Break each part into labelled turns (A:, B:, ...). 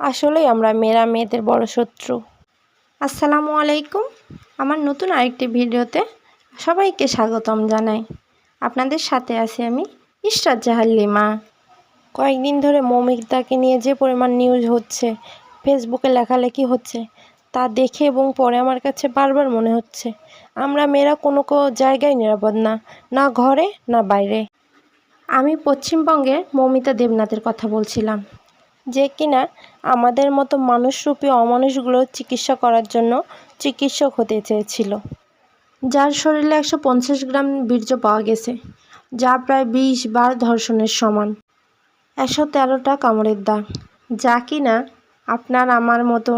A: আসলেই আমরা মেয়েরা মেয়েদের বড় শত্রু। আসসালামু আলাইকুম। আমার নতুন আরেকটি ভিডিওতে সবাইকে স্বাগতম জানাই। আপনাদের সাথে আছি আমি ইশরাত জাহান লিমা। কয়েকদিন ধরে মৌমিকদাকে নিয়ে যে পরিমাণ নিউজ হচ্ছে ফেসবুকে লেখালেখি হচ্ছে, তা দেখে এবং পরে আমার কাছে বারবার মনে হচ্ছে, আমরা মেয়েরা কোনো কোনো জায়গায় নিরাপদ না না ঘরে, না বাইরে। আমি পশ্চিমবঙ্গের মৌমিতা দেবনাথের কথা বলছিলাম। যে কিনা আমাদের মতো মানুষরূপী অমানুষগুলোর চিকিৎসা করার জন্য চিকিৎসক হতে চেয়েছিল। যার শরীরে একশো পঞ্চাশ গ্রাম বীর্য পাওয়া গেছে, যা প্রায় বিশ বার ধর্ষণের সমান। একশো তেরোটা কামড়ের দাগ, যা কিনা আপনার আমার মতো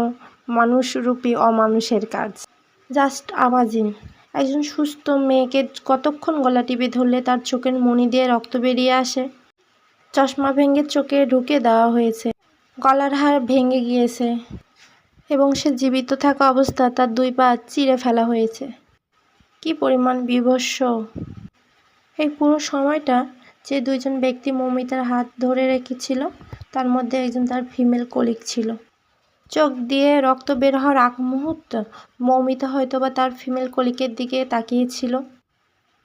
A: মানুষরূপী অমানুষের কাজ। জাস্ট আমাজিন, একজন সুস্থ মেয়েকে কতক্ষণ গলা টিপে ধরলে তার চোখের মণি দিয়ে রক্ত বেরিয়ে আসে? চশমা ভেঙে চোখে ঢুকে দেওয়া হয়েছে। গলার হার ভেঙে গিয়েছে এবং সে জীবিত থাকা অবস্থা তার দুই পা চিরে ফেলা হয়েছে। কি পরিমাণ বিভৎস! এই পুরো সময়টা যে দুইজন ব্যক্তি মৌমিতার হাত ধরে রেখেছিল, তার মধ্যে একজন তার ফিমেল কলিগ ছিল। চোখ দিয়ে রক্ত বের হওয়ার আগ মুহূর্ত মৌমিতা হয়তোবা তার ফিমেল কলিকের দিকে তাকিয়েছিল।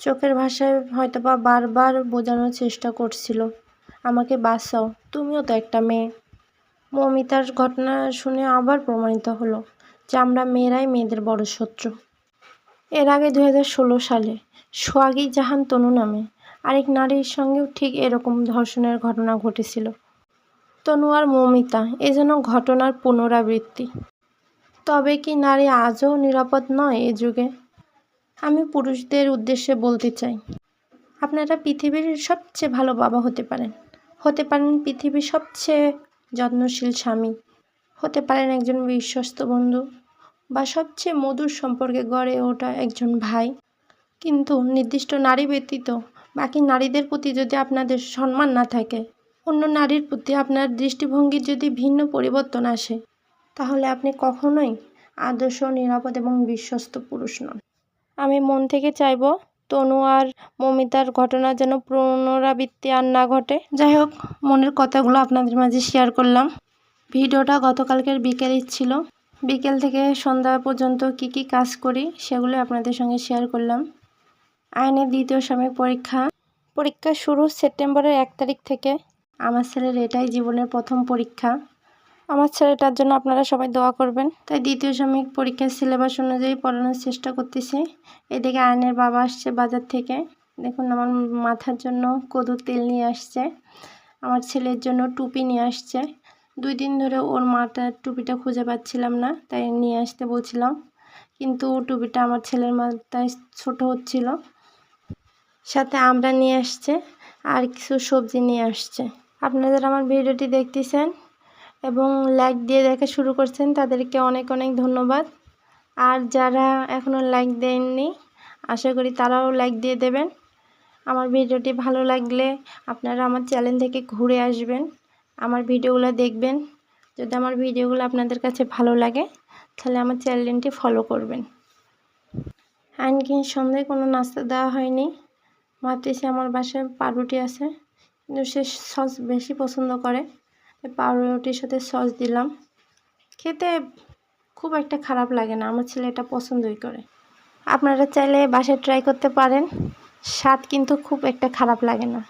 A: চোখের ভাষায় হয়তোবা বারবার বোঝানোর চেষ্টা করছিল, আমাকে বাঁচাও, তুমিও তো একটা মেয়ে। মৌমিতার ঘটনা শুনে আবার প্রমাণিত হলো যে আমরা মেয়েরাই মেয়েদের বড় শত্রু। এর আগে দুই হাজার ষোলো সালে সোয়াগি জাহান তনু নামে আরেক নারীর সঙ্গেও ঠিক এরকম ধর্ষণের ঘটনা ঘটেছিল। তনু আর মমিতা এ যেন ঘটনার পুনরাবৃত্তি। তবে কি নারী আজও নিরাপদ নয় এ যুগে? আমি পুরুষদের উদ্দেশ্যে বলতে চাই, আপনারা পৃথিবীর সবচেয়ে ভালো বাবা হতে পারেন। হতে পারেন পৃথিবীর সবচেয়ে যত্নশীল স্বামী। হতে পারেন একজন বিশ্বস্ত বন্ধু বা সবচেয়ে মধুর সম্পর্কে গড়ে ওঠা একজন ভাই। কিন্তু নির্দিষ্ট নারী ব্যতীত বাকি নারীদের প্রতি যদি আপনাদের সম্মান না থাকে, অন্য নারীর প্রতি আপনার দৃষ্টিভঙ্গির যদি ভিন্ন পরিবর্তন আসে, তাহলে আপনি কখনোই আদর্শ, নিরাপদ এবং বিশ্বস্ত পুরুষ নন। আমি মন থেকে চাইব তনু আর মমিতার ঘটনা যেন পুনরাবৃত্তি আর না ঘটে। যাই হোক, মনের কথাগুলো আপনাদের মাঝে শেয়ার করলাম। ভিডিওটা গতকালকের বিকেলই ছিল। বিকেল থেকে সন্ধ্যা পর্যন্ত কি কি কাজ করি সেগুলো আপনাদের সঙ্গে শেয়ার করলাম। আইনের দ্বিতীয় সাময়িক পরীক্ষা। পরীক্ষা শুরু সেপ্টেম্বরের এক তারিখ থেকে। আমার ছেলের এটাই জীবনের প্রথম পরীক্ষা। আমার ছেলেটার জন্য আপনারা সবাই দোয়া করবেন। তাই দ্বিতীয় সাময়িক পরীক্ষার সিলেবাস অনুযায়ী পড়ানোর চেষ্টা করতেছি। এদিকে আয়নের বাবা আসছে বাজার থেকে। দেখুন, আমার মাথার জন্য কদু তেল নিয়ে আসছে। আমার ছেলের জন্য টুপি নিয়ে আসছে। দুই দিন ধরে ওর মাটার টুপিটা খুঁজে পাচ্ছিলাম না, তাই নিয়ে আসতে বলছিলাম। কিন্তু টুপিটা আমার ছেলের মাথায় ছোট হচ্ছিল। সাথে আমরা নিয়ে আসছে, আর কিছু সবজি নিয়ে আসছে। আপনাদের আমার ভিডিওটি দেখতেছেন এবং লাইক দিয়ে দেখা শুরু করছেন, তাদেরকে অনেক অনেক ধন্যবাদ। আর যারা এখনও লাইক দেননি, আশা করি তারাও লাইক দিয়ে দেবেন। আমার ভিডিওটি ভালো লাগলে আপনারা আমার চ্যানেল থেকে ঘুরে আসবেন, আমার ভিডিওগুলো দেখবেন। যদি আমার ভিডিওগুলো আপনাদের কাছে ভালো লাগে, তাহলে আমার চ্যানেলটি ফলো করবেন। আইনকি সন্ধ্যায় কোনো নাস্তা দেওয়া হয়নি, ভাবতেছি আমার বাসায় পাউরুটি আছে, কিন্তু সে সস বেশি পছন্দ করে। পাউরুটির সাথে সস দিলাম। খেতে খুব একটা খারাপ লাগে না, আমার ছেলে এটা পছন্দই করে। আপনারা চাইলে বাসায় ট্রাই করতে পারেন, স্বাদ কিন্তু খুব একটা খারাপ লাগে না।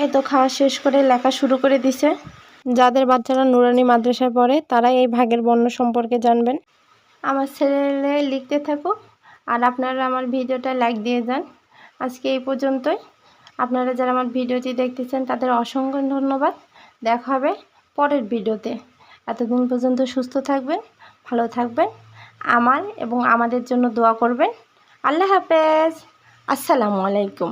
A: এই তো খাওয়া শেষ করে লেখা শুরু করে দিছে। যাদের বাচ্চারা নুরানি মাদ্রাসায় পড়ে তারা এই ভাগের বর্ণ সম্পর্কে জানবেন। আমার ছেলে লিখতে থাকুক, আর আপনারা আমার ভিডিওটা লাইক দিয়ে যান। আজকে এই পর্যন্তই। আপনারা যারা আমার ভিডিওটি দেখতেছেন, তাদের অসংখ্য ধন্যবাদ। দেখা হবে পরের ভিডিওতে। এতদিন পর্যন্ত সুস্থ থাকবেন, ভালো থাকবেন, আমার এবং আমাদের জন্য দোয়া করবেন। আল্লাহ হাফেজ। আসসালামু আলাইকুম।